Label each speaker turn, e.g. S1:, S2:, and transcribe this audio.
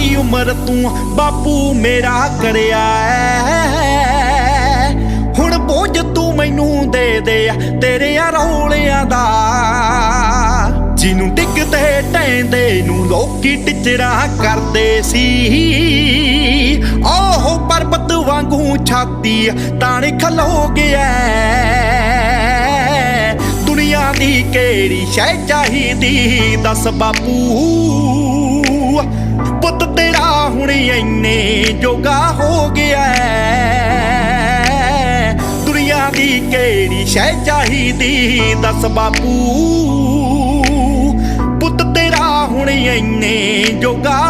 S1: ਸਾਰੀ ਉਮਰ ਤੂੰ ਬਾਪੂ ਮੇਰਾ ਕਰਿਆ ਐ ਹੁਣ ਬੋਝ ਤੂੰ ਮੈਨੂੰ ਦੇ ਦੇ ਤੇਰੇ ਰੌਲਿਆਂ ਦਾ। ਜਿਹਨੂੰ ਡਿੱਗਦੇ ਟੈਂਦੇ ਨੂੰ ਲੋਕੀ ਟਿਚਰਾ ਕਰਦੇ ਸੀ। ਓਹ ਪਰਬਤ ਵਾਂਗੂ ਛਾਤੀ ਤਾਣ ਖਲੋ ਗਿਆ ਦੁਨੀਆ ਦੀ ਕਿਹੜੀ ਸ਼ੈ ਚਾਹੀਦੀ? ਦੱਸ ਬਾਪੂ, ਪੁੱਤ ਹੁਣ ਇੰਨੇ ਜੋਗਾ ਹੋ ਗਿਆ ਦੁਨੀਆ ਦੀ ਕਿਹੜੀ ਸ਼ੈ ਚਾਹੀਦੀ, ਦੱਸ ਬਾਪੂ। ਪੁੱਤ ਤੇਰਾ ਹੁਣ ਇੰਨੇ ਜੋਗਾ